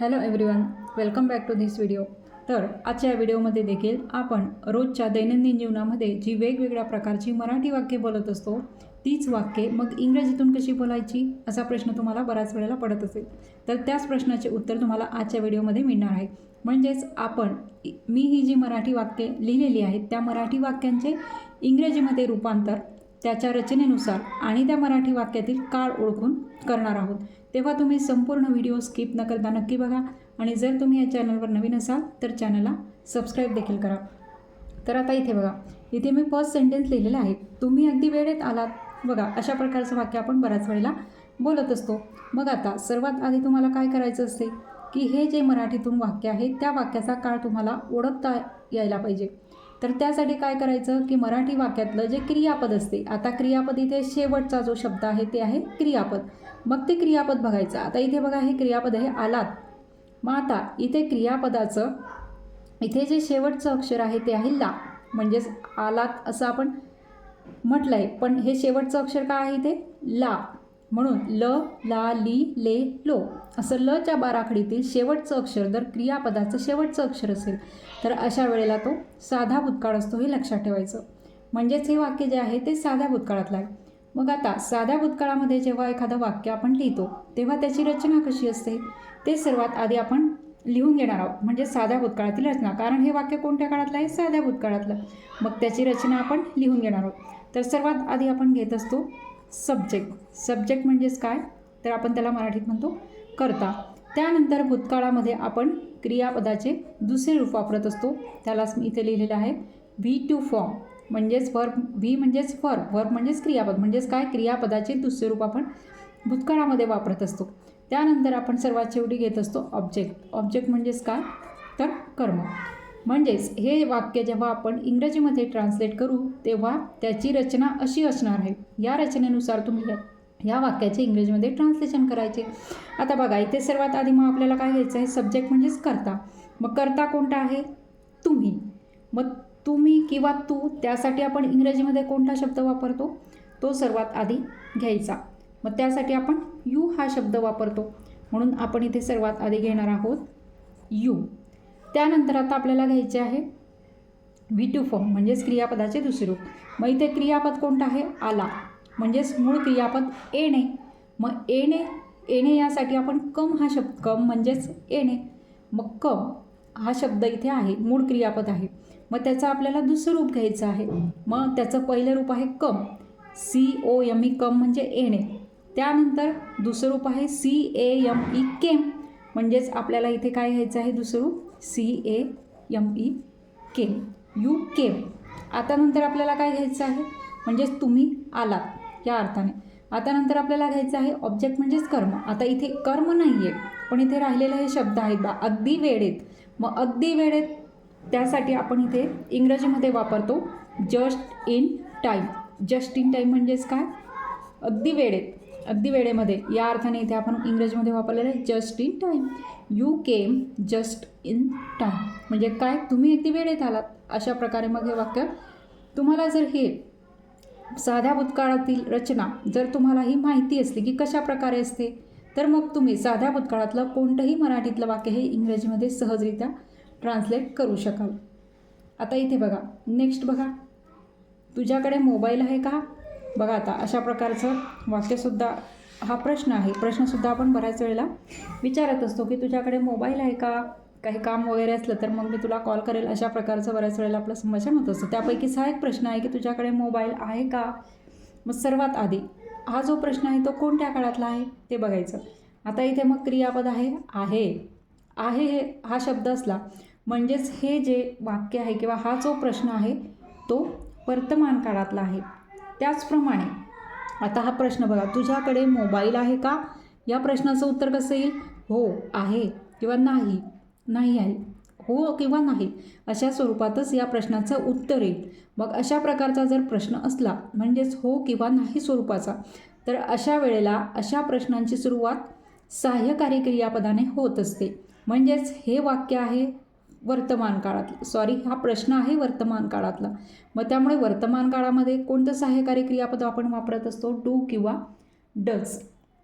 Hello everyone welcome back to this video तर आजच्या या व्हिडिओमध्ये देखील आपण रोजच्या दैनंदिन जीवनामध्ये जी वेगवेगळ्या प्रकारची मराठी वाक्ये बोलत असतो तीच वाक्ये मग इंग्रजीतून कशी बोलायची असा प्रश्न तुम्हाला बऱ्याच वेळेला पडत असेल. तर त्याच प्रश्नाचे उत्तर तुम्हाला आजच्या व्हिडिओमध्ये मिळणार आहे. म्हणजेच आपण मी ही जी मराठी वाक्ये लिहिलेली आहेत त्या मराठी वाक्यांचे इंग्रजीमध्ये रूपांतर त्याच्या रचनेनुसार आणि त्या मराठी वाक्यातील काळ ओळखून करणार आहोत. तेव्हा तुम्ही संपूर्ण व्हिडिओ स्किप न करता नक्की बघा आणि जर तुम्ही या चॅनलवर नवीन असाल तर चॅनलला सबस्क्राईब देखील करा. तर आता इथे बघा. इथे मी फर्स्ट सेंटेन्स लिहिलेलं आहे. तुम्ही अगदी वेळेत आलात. बघा अशा प्रकारचं वाक्य आपण बऱ्याच वेळेला बोलत असतो. मग आता सर्वात आधी तुम्हाला काय करायचं असते? की हे जे मराठीतून वाक्य आहे त्या वाक्याचा काळ तुम्हाला ओळखता यायला पाहिजे. तर त्यासाठी काय करायचं की मराठी वाक्यातलं जे क्रियापद असते आता क्रियापद इथे शेवटचा जो शब्द आहे ते आहे क्रियापद. मग ते क्रियापद बघायचं. आता इथे बघा हे क्रियापद आहे आलात. मग आता इथे क्रियापदाचं इथे जे शेवटचं अक्षर आहे ते आहे ला. म्हणजेच आलात असं आपण म्हटलं आहे पण हे शेवटचं अक्षर काय आहे ते ला. म्हणून ल ला ली ले लो असं लच्या बाराखडीतील शेवटचं अक्षर जर क्रियापदाचं शेवटचं अक्षर असेल तर अशा वेळेला तो साधा भूतकाळ असतो हे लक्षात ठेवायचं. म्हणजेच हे वाक्य जे आहे ते साध्या भूतकाळातलं आहे. मग आता साध्या भूतकाळामध्ये जेव्हा एखादं वाक्य आपण लिहितो तेव्हा त्याची रचना कशी असते? ते सर्वात आधी आपण लिहून घेणार आहोत म्हणजे साध्या भूतकाळातील रचना. कारण हे वाक्य कोणत्या काळातलं आहे? साध्या भूतकाळातलं. मग त्याची रचना आपण लिहून घेणार आहोत. तर सर्वात आधी आपण घेत असतो सब्जेक्ट सब्जेक्ट म्हणजेच काय? तर आपण त्याला मराठीत म्हणतो करता. त्यानंतर भूतकाळामध्ये आपण क्रियापदाचे दुसरे रूप वापरत असतो. त्यालाच मी इथे लिहिलेलं आहे. व्ही टू फॉर्म म्हणजेच वर्ब व्ही म्हणजेच वर्ब वर्ब म्हणजेच क्रियापद. म्हणजेच काय? क्रियापदाचे दुसरे रूप आपण भूतकाळामध्ये वापरत असतो. त्यानंतर आपण सर्वात शेवटी घेत असतो ऑब्जेक्ट ऑब्जेक्ट म्हणजेच काय? तर कर्म. म्हणजेच हे वाक्य जेव्हा आपण इंग्रजीमध्ये ट्रान्सलेट करू तेव्हा त्याची रचना अशी असणार आहे. या रचनेनुसार तुम्ही या- वाक्याचे इंग्रजीमध्ये ट्रान्सलेशन करायचे. आता बघा इथे सर्वात आधी मग आपल्याला काय घ्यायचं आहे? सब्जेक्ट म्हणजेच करता. मग करता कोणता आहे? तुम्ही. मग तुम्ही किंवा तू त्यासाठी आपण इंग्रजीमध्ये कोणता शब्द वापरतो? तो सर्वात आधी घ्यायचा. मग त्यासाठी आपण यू हा शब्द वापरतो. म्हणून आपण इथे सर्वात आधी घेणार आहोत यू. त्यानंतर आता आपल्याला घ्यायचे आहे व्ही टू फॉर्म म्हणजेच क्रियापदाचे दुसरे रूप. मग इथे क्रियापद कोणतं आहे? आला. म्हणजेच मूळ क्रियापद येणे मग येणे येणे यासाठी आपण कम हा शब्द कम म्हणजेच येणे मग कम हा शब्द इथे आहे मूळ क्रियापद आहे. मग त्याचं आपल्याला दुसरं रूप घ्यायचं आहे. मग त्याचं पहिलं रूप आहे come. C O M E come म्हणजे येणे त्यानंतर दुसरं रूप आहे C A M E came. म्हणजेच आपल्याला इथे काय घ्यायचं आहे? दुसरं रूप. C A M E K U K. आता नंतर आपल्याला काय घ्यायचं आहे? म्हणजेच तुम्ही आलात या अर्थाने. आता नंतर आपल्याला घ्यायचं आहे ऑब्जेक्ट म्हणजेच कर्म. आता इथे कर्म नाही आहे पण इथे राहिलेले हे शब्द आहेत बा अगदी वेळेत. मग अगदी वेळेत त्यासाठी आपण इथे इंग्रजीमध्ये वापरतो just in time just in time म्हणजेच काय? अगदी वेळेत. अगदी वेळेमध्ये. या अर्थाने इथे आपण इंग्रजीमध्ये वापरलेलं आहे just in time you came just in time म्हणजे काय तुम्ही अगदी वेळेत आलात? अशा प्रकारे मग हे वाक्य तुम्हाला जर हे साध्या भूतकाळातील रचना जर तुम्हाला ही माहिती असली की कशा प्रकारे असते तर मग तुम्ही साध्या भूतकाळातलं कोणतंही मराठीतलं वाक्य हे इंग्रजीमध्ये सहजरित्या ट्रान्सलेट करू शकाल. आता इथे बघा. नेक्स्ट बघा. तुझ्याकडे मोबाईल आहे का? बघा आता अशा प्रकारचं वाक्यसुद्धा हा प्रश्न आहे. प्रश्नसुद्धा आपण बऱ्याच वेळेला विचारत असतो की तुझ्याकडे मोबाईल आहे का? काही काम वगैरे असलं तर मग मी तुला कॉल करेल. अशा प्रकारचं बऱ्याच वेळेला आपलं संभाषण होत असतं. त्यापैकीचा एक प्रश्न आहे की तुझ्याकडे मोबाईल आहे का? मग सर्वात आधी हा जो प्रश्न आहे तो कोणत्या काळातला आहे? ते बघायचं. आता इथे मग क्रियापद आहे आहे. आहे हे हा शब्द असला म्हणजेच हे जे वाक्य आहे किंवा हा जो प्रश्न आहे तो वर्तमान काळातला आहे. त्याचप्रमाणे आता हा प्रश्न बघा तुझ्याकडे मोबाईल आहे का? या प्रश्नाचं उत्तर कसं येईल? हो आहे किंवा नाही? नाही आहे. हो किंवा नाही? अशा स्वरूपातच या प्रश्नाचं उत्तर येईल. मग अशा प्रकारचा जर प्रश्न असला म्हणजेच हो किंवा नाही स्वरूपाचा तर अशा वेळेला अशा प्रश्नांची सुरुवात सहाय्यकारी क्रियापदाने होत असते. म्हणजेच हे वाक्य आहे वर्तमान काळातलं. सॉरी हा प्रश्न आहे वर्तमान काळातला. मग त्यामुळे वर्तमान काळामध्ये कोणतं सहाय्यकारी क्रियापद आपण वापरत असतो? डू किंवा डज.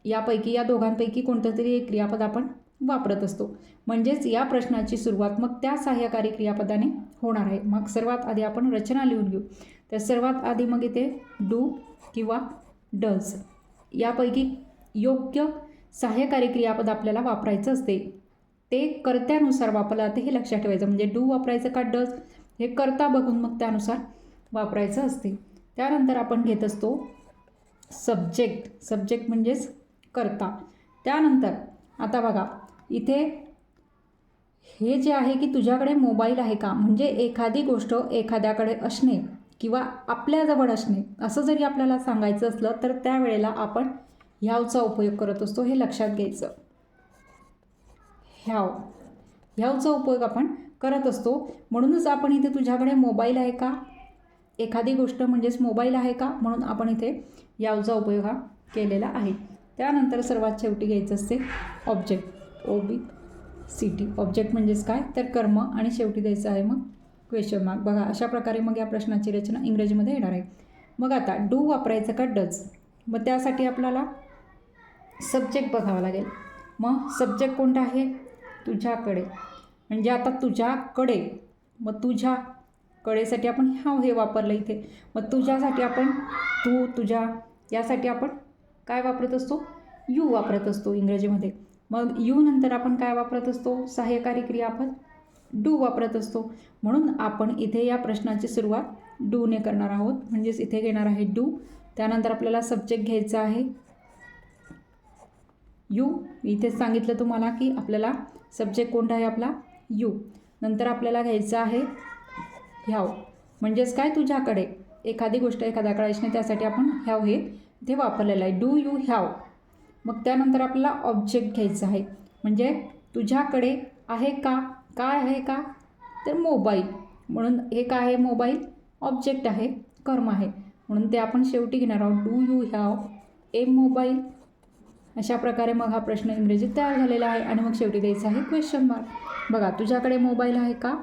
यापैकी या दोघांपैकी कोणतं तरी एक क्रियापद आपण वापरत असतो. म्हणजेच या प्रश्नाची सुरुवात मग त्या सहाय्यकारी क्रियापदाने होणार आहे. मग सर्वात आधी आपण रचना लिहून घेऊ. तर सर्वात आधी मग इथे डू किंवा डज. यापैकी योग्य सहाय्यकारी क्रियापद आपल्याला वापरायचं असते. ते कर्त्यानुसार वापरलं जातं हे लक्षात ठेवायचं. म्हणजे डू वापरायचं का डज हे करता बघून मग त्यानुसार वापरायचं असते. त्यानंतर आपण घेत असतो सब्जेक्ट. सब्जेक्ट म्हणजेच करता. त्यानंतर आता बघा इथे हे जे आहे की तुझ्याकडे मोबाईल आहे का? म्हणजे एखादी गोष्ट एखाद्याकडे असणे किंवा आपल्याजवळ असणे असं जरी आपल्याला सांगायचं असलं तर त्यावेळेला आपण ह्यावचा उपयोग करत असतो हे लक्षात घ्यायचं. ह्याव. ह्यावचा उपयोग आपण करत असतो. म्हणूनच आपण इथे तुझ्याकडे मोबाईल आहे का? एखादी गोष्ट म्हणजेच मोबाईल आहे का? म्हणून आपण इथे यावचा उपयोग हा केलेला आहे. त्यानंतर सर्वात शेवटी घ्यायचं असते object O B C T object म्हणजेच काय? तर कर्म आणि शेवटी द्यायचं आहे मग क्वेश्चन मार्क बघा अशा प्रकारे मग या प्रश्नाची रचना इंग्रजीमध्ये येणार आहे. मग आता डू वापरायचं का डज मग त्यासाठी आपल्याला सब्जेक्ट बघावा लागेल. मग सब्जेक्ट कोणता आहे? तुझ्याकडे. म्हणजे आता तुझ्याकडे. मग तुझ्या कडेसाठी आपण ह्या हे वापरलं इथे. मग तुझ्यासाठी आपण तू तुझ्या यासाठी आपण काय वापरत असतो? यू वापरत असतो इंग्रजीमध्ये. मग यू नंतर आपण काय वापरत असतो? सहाय्यकारी आपण डू वापरत असतो. म्हणून आपण इथे या प्रश्नाची सुरुवात डूने करणार आहोत. म्हणजेच इथे घेणार आहे डू. त्यानंतर आपल्याला सब्जेक्ट घ्यायचा आहे. यू. इथेच सांगितलं तुम्हाला की आपल्याला सब्जेक्ट कोणता आहे आपला? यू. नंतर आपल्याला घ्यायचं आहे ह्याव. म्हणजेच काय? तुझ्याकडे. एखादी गोष्ट एखादा कळायची नाही त्यासाठी आपण ह्याव हे ते वापरलेलं आहे. Do you have. मग त्यानंतर आपल्याला ऑब्जेक्ट घ्यायचं आहे. म्हणजे तुझ्याकडे आहे का? काय आहे का? तर मोबाईल. म्हणून हे काय आहे? मोबाईल. ऑब्जेक्ट आहे. कर्म आहे. म्हणून ते आपण शेवटी घेणार आहोत. Do you have a mobile. अशा प्रकारे मग हा प्रश्न इंग्रजीत तयार झालेला आहे आणि मग शेवटी द्यायचा आहे क्वेश्चन मार्क बघा तुझ्याकडे मोबाईल आहे का?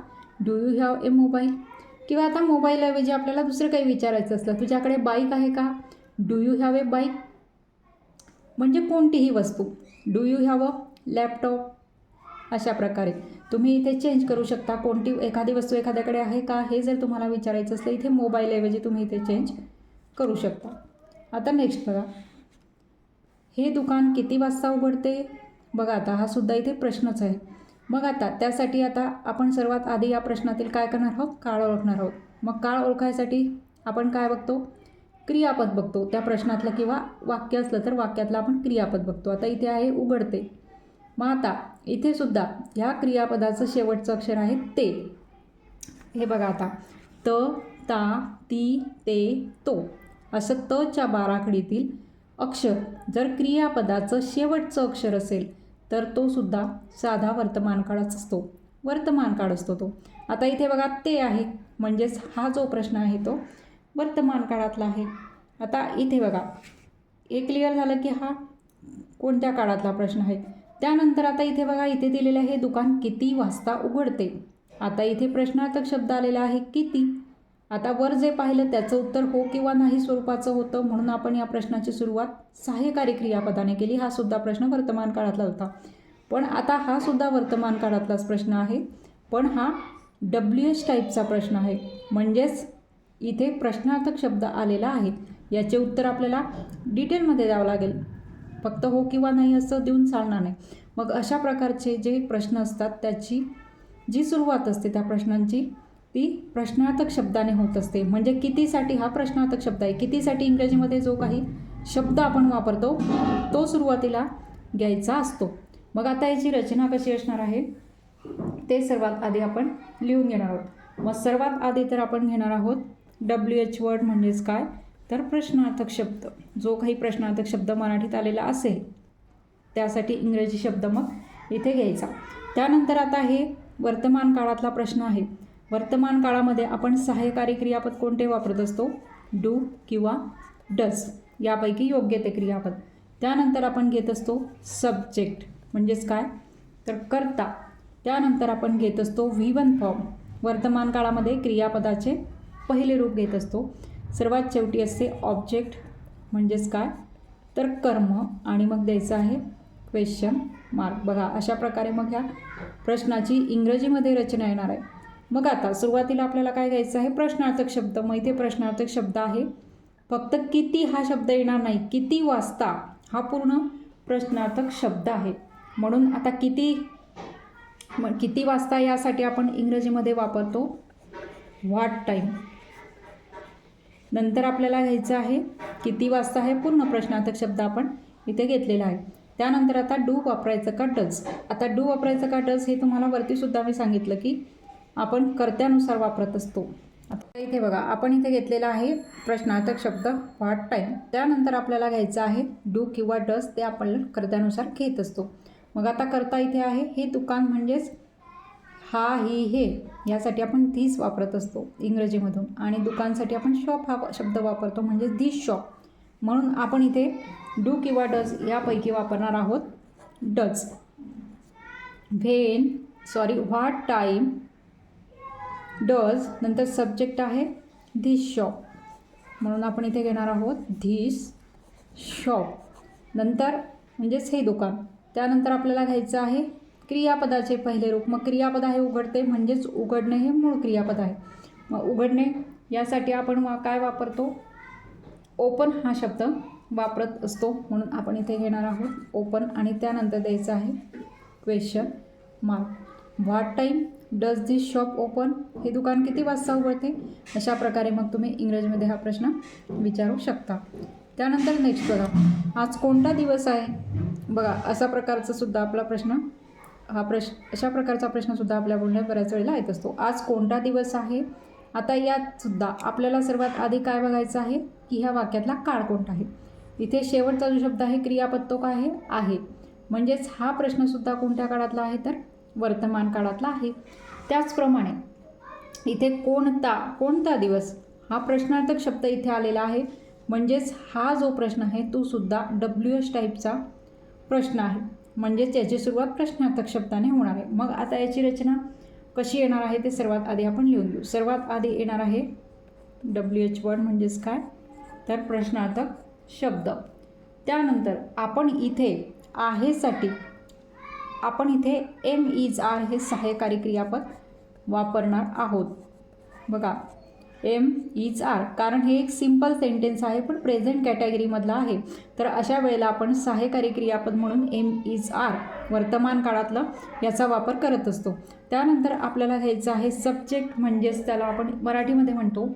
Do you have a mobile किंवा आता मोबाईलऐवजी आपल्याला दुसरं काही विचारायचं असलं तुझ्याकडे बाईक आहे का? Do you have a bike म्हणजे कोणतीही वस्तू. Do you have a laptop अशा प्रकारे. तुम्ही इथे चेंज करू शकता. कोणती एखादी वस्तू एखाद्याकडे आहे का? हे जर तुम्हाला विचारायचं असलं इथे मोबाईलऐवजी तुम्ही इथे चेंज करू शकता. आता नेक्स्ट बघा. हे दुकान किती वाजता उघडते? बघा आता हा सुद्धा इथे प्रश्नच आहे. मग आता त्यासाठी आता आपण सर्वात आधी या प्रश्नातील काय करणार आहोत? काळ ओळखणार आहोत. मग काळ ओळखायसाठी आपण काय बघतो? क्रियापद बघतो. त्या प्रश्नातलं किंवा वाक्य असलं तर वाक्यातलं आपण क्रियापद बघतो. आता इथे आहे उघडते. मग आता इथे सुद्धा ह्या क्रियापदाचं शेवटचं अक्षर आहे ते. हे बघा आता. त ता ती ते तो. असं तच्या बाराखडीतील अक्षर. जर क्रियापदाचं शेवटचं अक्षर असेल तर तो सुद्धा साधा वर्तमान काळाच असतो. वर्तमान काळ असतो तो. आता इथे बघा ते आहे. म्हणजेच हा जो प्रश्न आहे तो वर्तमान काळातला आहे. आता इथे बघा. हे क्लिअर झालं की हा कोणत्या काळातला प्रश्न आहे? त्यानंतर आता इथे बघा इथे दिलेलं आहे दुकान किती वाजता उघडते? आता इथे प्रश्नार्थक शब्द आलेला आहे किती? आता वर जे पाहिलं त्याचं उत्तर हो किंवा नाही स्वरूपाचं होतं म्हणून आपण या प्रश्नाची सुरुवात सहाय्यकारी क्रियापदाने केली. हा सुद्धा प्रश्न वर्तमान काळातला होता. पण आता हा सुद्धा वर्तमान काळातलाच प्रश्न आहे. पण हा डब्ल्यू एच टाईपचा प्रश्न आहे. म्हणजेच इथे प्रश्नार्थक शब्द आलेला आहे. याचे उत्तर आपल्याला डिटेलमध्ये द्यावं लागेल. फक्त हो किंवा नाही असं देऊन चालणार नाही. मग अशा प्रकारचे जे प्रश्न असतात त्याची जी सुरुवात असते त्या प्रश्नांची ती प्रश्नार्थक शब्दाने होत असते. म्हणजे कितीसाठी हा प्रश्नार्थक शब्द आहे? कितीसाठी इंग्रजीमध्ये जो काही शब्द आपण वापरतो तो सुरुवातीला घ्यायचा असतो. मग आता याची रचना कशी असणार आहे? ते सर्वात आधी आपण लिहून घेणार आहोत. मग सर्वात आधी तर आपण घेणार आहोत डब्ल्यू एच वर्ड म्हणजेच काय? तर प्रश्नार्थक शब्द. जो काही प्रश्नार्थक शब्द मराठीत आलेला असेल त्यासाठी इंग्रजी शब्द मग इथे घ्यायचा. त्यानंतर आता हे वर्तमान काळातला प्रश्न आहे. वर्तमान काळामध्ये आपण सहाय्यकारी क्रियापद कोणते वापरत असतो? डू किंवा डस यापैकी योग्य ते क्रियापद. त्यानंतर आपण घेत असतो सब्जेक्ट म्हणजेच काय? तर करता. त्यानंतर आपण घेत असतो व्ही वन फॉर्म. वर्तमान काळामध्ये क्रियापदाचे पहिले रूप घेत असतो. सर्वात शेवटी असते ऑब्जेक्ट म्हणजेच काय? तर कर्म आणि मग द्यायचं आहे क्वेश्चन मार्क. बघा अशा प्रकारे मग ह्या प्रश्नाची इंग्रजीमध्ये रचना येणार आहे. मग आता सुरुवातीला आपल्याला काय घ्यायचं आहे? प्रश्नार्थक शब्द. मग इथे प्रश्नार्थक शब्द आहे. फक्त किती हा शब्द येणार नाही किती वाजता हा पूर्ण प्रश्नार्थक शब्द आहे. म्हणून आता किती मग किती वाजता यासाठी आपण इंग्रजीमध्ये वापरतो? What time. नंतर आपल्याला घ्यायचं आहे किती वाजता हे पूर्ण प्रश्नार्थक शब्द आपण इथे घेतलेला आहे. त्यानंतर आता डू वापरायचं का डज? आता डू वापरायचं का डज हे तुम्हाला वरतीसुद्धा मी सांगितलं की आपण कर्त्यानुसार वापरत असतो. आता इथे बघा आपण इथे घेतलेला आहे प्रश्नार्थक शब्द व्हॉट टाईम त्यानंतर आपल्याला घ्यायचं आहे डू किंवा डस ते आपण कर्त्यानुसार घेत असतो. मग आता करता इथे आहे हे दुकान म्हणजेच हा ही हे यासाठी आपण धीस वापरत असतो इंग्रजीमधून. आणि दुकानसाठी आपण शॉप हा शब्द वापरतो म्हणजे धीस शॉप म्हणून आपण इथे डू किंवा डज यापैकी वापरणार आहोत does when sorry what time does नंतर सब्जेक्ट आहे धीस शॉप. म्हणून आपण इथे घेणार आहोत धीस शॉप. नंतर म्हणजेच हे दुकान. त्यानंतर आपल्याला घ्यायचं आहे क्रियापदाचे पहिले रूप. मग क्रियापद आहे उघडते म्हणजेच उघडणे हे मूळ क्रियापद आहे. मग उघडणे यासाठी आपण वा काय वापरतो? ओपन हा शब्द वापरत असतो. म्हणून आपण इथे घेणार आहोत ओपन आणि त्यानंतर द्यायचं आहे question mark. What time does this shop open हे दुकान किती वाजता उघडते? अशा प्रकारे मग तुम्ही इंग्रजीमध्ये हा प्रश्न विचारू शकता. त्यानंतर नेक्स्ट बघा. आज कोणता दिवस आहे? बघा असा प्रकारचा सुद्धा आपला प्रश्न हा प्रश्न अशा प्रकारचा प्रश्नसुद्धा आपल्या बोलण्यात बऱ्याच वेळेला येत असतो. आज कोणता दिवस आहे? आता यात सुद्धा आपल्याला सर्वात आधी काय बघायचं आहे? की ह्या वाक्यातला काळ कोणता आहे? इथे शेवटचा जो शब्द आहे क्रियापद तो काय आहे आहे. म्हणजेच हा प्रश्नसुद्धा कोणत्या काळातला आहे तर? वर्तमान काळातला आहे. त्याचप्रमाणे इथे कोणता कोणता दिवस? हा प्रश्नार्थक शब्द इथे आलेला आहे. म्हणजेच हा जो प्रश्न आहे तो सुद्धा डब्ल्यू एस टाईपचा प्रश्न आहे. म्हणजेच याची सुरुवात प्रश्नार्थक शब्दाने होणार आहे. मग आता याची रचना कशी येणार आहे ते सर्वात आधी आपण लिहून देऊ सर्वात आधी येणार आहे डब्ल्यू एच वर्ड म्हणजेच काय? तर प्रश्नार्थक शब्द. त्यानंतर आपण इथे आहेसाठी आपण इथे एम इज आर हे सहाय्यकारी क्रियापद वापरणार आहोत. बघा एम इज आर कारण हे एक सिंपल सेंटेन्स आहे पण प्रेझेंट कॅटेगरीमधलं आहे. तर अशा वेळेला आपण सहाय्यकारी क्रियापद म्हणून एम इज आर वर्तमान काळातलं याचा वापर करत असतो. त्यानंतर आपल्याला घ्यायचं आहे सब्जेक्ट म्हणजेच त्याला आपण मराठीमध्ये म्हणतो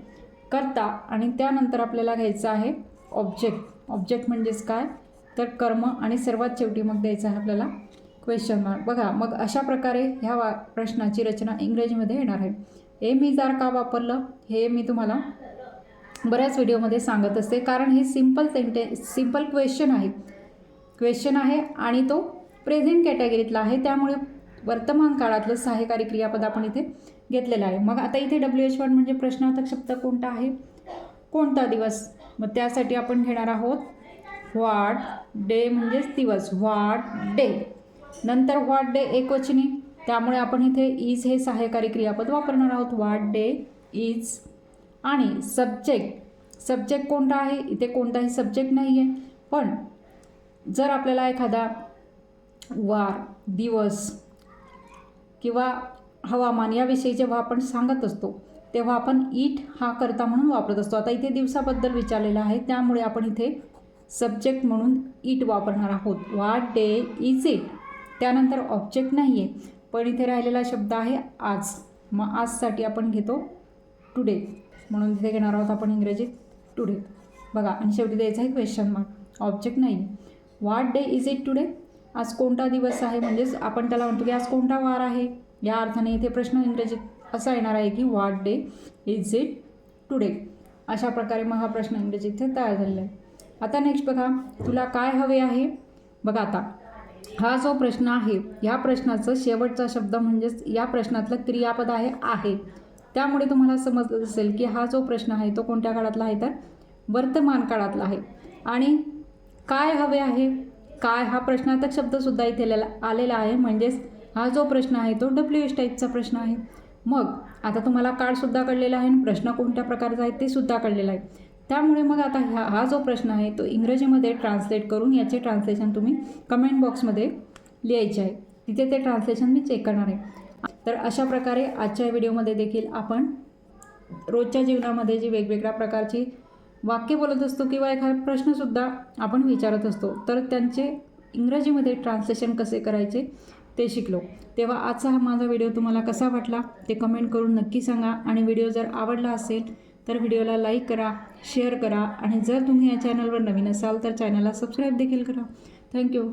करता. आणि त्यानंतर आपल्याला घ्यायचं आहे ऑब्जेक्ट ऑब्जेक्ट म्हणजेच काय? तर कर्म आणि सर्वात शेवटी मग द्यायचं आहे आपल्याला क्वेश्चन मार्क बघा मग अशा प्रकारे ह्या वा प्रश्नाची रचना इंग्रजीमध्ये येणार आहे. एम मी आर का वापरलं हे मी तुम्हाला बऱ्याच व्हिडिओमध्ये सांगत असते. कारण हे सिंपल सेंटे सिंपल क्वेश्चन आहे. क्वेश्चन आहे आणि तो प्रेझेंट कॅटेगरीतला आहे. त्यामुळे वर्तमान काळातलं सहाय्यकारी क्रियापद आपण इथे घेतलेलं आहे. मग आता इथे डब्ल्यू एच वन म्हणजे प्रश्नार्थक शब्द कोणता आहे? कोणता दिवस? मग त्यासाठी आपण घेणार आहोत. व्हॉट डे म्हणजेच दिवस. व्हॉट डे नंतर व्हॉट डे एकवचनी. त्यामुळे आपण इथे इज हे सहाय्यकारी क्रियापद वापरणार आहोत. व्हॉट डे इज आणि सब्जेक्ट सब्जेक्ट कोणता आहे? इथे कोणताही सब्जेक्ट नाही आहे पण जर आपल्याला एखादा वार दिवस किंवा हवामान याविषयी जेव्हा आपण सांगत असतो तेव्हा आपण ईट हा करता म्हणून वापरत असतो. आता इथे दिवसाबद्दल विचारलेलं आहे. त्यामुळे आपण इथे सब्जेक्ट म्हणून ईट वापरणार आहोत. व्हॉट डे इज इट त्यानंतर ऑब्जेक्ट नाही आहे पण इथे राहिलेला शब्द आहे आज. मग आजसाठी आपण घेतो टुडे म्हणून तिथे घेणार आहोत आपण इंग्रजीत टुडे बघा आणि शेवटी द्यायचं आहे क्वेश्चन मार्क ऑब्जेक्ट नाही. What day is it today आज कोणता दिवस आहे? म्हणजेच आपण त्याला म्हणतो की आज कोणता वार आहे? या अर्थाने इथे प्रश्न इंग्रजीत असा येणार आहे की what day is it today अशा प्रकारे मग हा प्रश्न इंग्रजीत इथे तयार झालेला आहे. आता नेक्स्ट बघा तुला काय हवे आहे? बघा आता. हा जो प्रश्न आहे या प्रश्नाचं शेवटचा शब्द म्हणजेच या प्रश्नातलं क्रियापद आहे आहे. त्यामुळे तुम्हाला समजलं असेल की हा जो प्रश्न आहे तो कोणत्या काळातला आहे तर? वर्तमान काळातला आहे. आणि काय हवे आहे? काय? हा प्रश्नार्थक शब्दसुद्धा इथे आलेला आलेला आहे. म्हणजेच हा जो प्रश्न आहे तो डब्ल्यू एस टाईपचा प्रश्न आहे. मग आता तुम्हाला काळसुद्धा कळलेला आहे आणि प्रश्न कोणत्या प्रकारचा आहे ते सुद्धा कळलेला आहे. त्यामुळे मग आता ह्या हा जो प्रश्न आहे तो इंग्रजीमध्ये ट्रान्सलेट करून याचे ट्रान्सलेशन तुम्ही कमेंट बॉक्समध्ये लिहायचे आहे. तिथे ते ट्रान्सलेशन मी चेक करणार आहे. तर अशा प्रकारे आजच्या व्हिडिओमध्ये देखील आपण रोजच्या जीवनामध्ये जी वेगवेगळ्या प्रकारची वाक्य बोलत असतो किंवा एखादा प्रश्नसुद्धा आपण विचारत असतो तर त्यांचे इंग्रजीमध्ये ट्रान्सलेशन कसे करायचे ते शिकलो. तेव्हा आजचा हा माझा व्हिडिओ तुम्हाला कसा वाटला ते कमेंट करून नक्की सांगा. आणि व्हिडिओ जर आवडला असेल तर व्हिडिओला लाईक करा शेअर करा आणि जर तुम्ही या चॅनलवर नवीन असाल तर चॅनलला सबस्क्राईब देखील करा. थँक्यू.